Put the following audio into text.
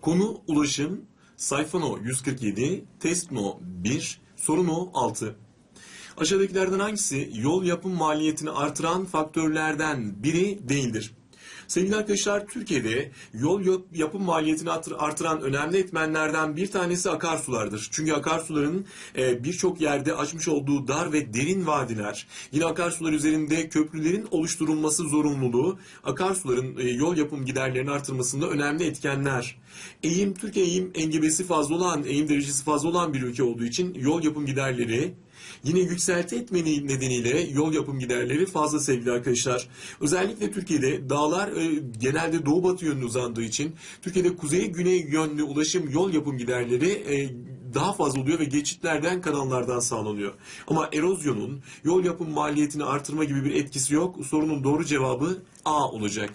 Konu ulaşım, sayfa no 147, test no 1, soru no 6. Aşağıdakilerden hangisi yol yapım maliyetini artıran faktörlerden biri değildir? Sevgili arkadaşlar Türkiye'de yol yap- yapım maliyetini artır- artıran önemli etmenlerden bir tanesi akarsulardır. Çünkü akarsuların e, birçok yerde açmış olduğu dar ve derin vadiler, yine akarsular üzerinde köprülerin oluşturulması zorunluluğu akarsuların e, yol yapım giderlerini artırmasında önemli etkenler. Eğim, Türkiye eğim engebesi fazla olan, eğim derecesi fazla olan bir ülke olduğu için yol yapım giderleri Yine yükselti etmeni nedeniyle yol yapım giderleri fazla sevgili arkadaşlar. Özellikle Türkiye'de dağlar e, genelde doğu batı yönlü uzandığı için Türkiye'de kuzey güney yönlü ulaşım yol yapım giderleri e, daha fazla oluyor ve geçitlerden kanallardan sağlanıyor. Ama erozyonun yol yapım maliyetini artırma gibi bir etkisi yok. Sorunun doğru cevabı A olacak.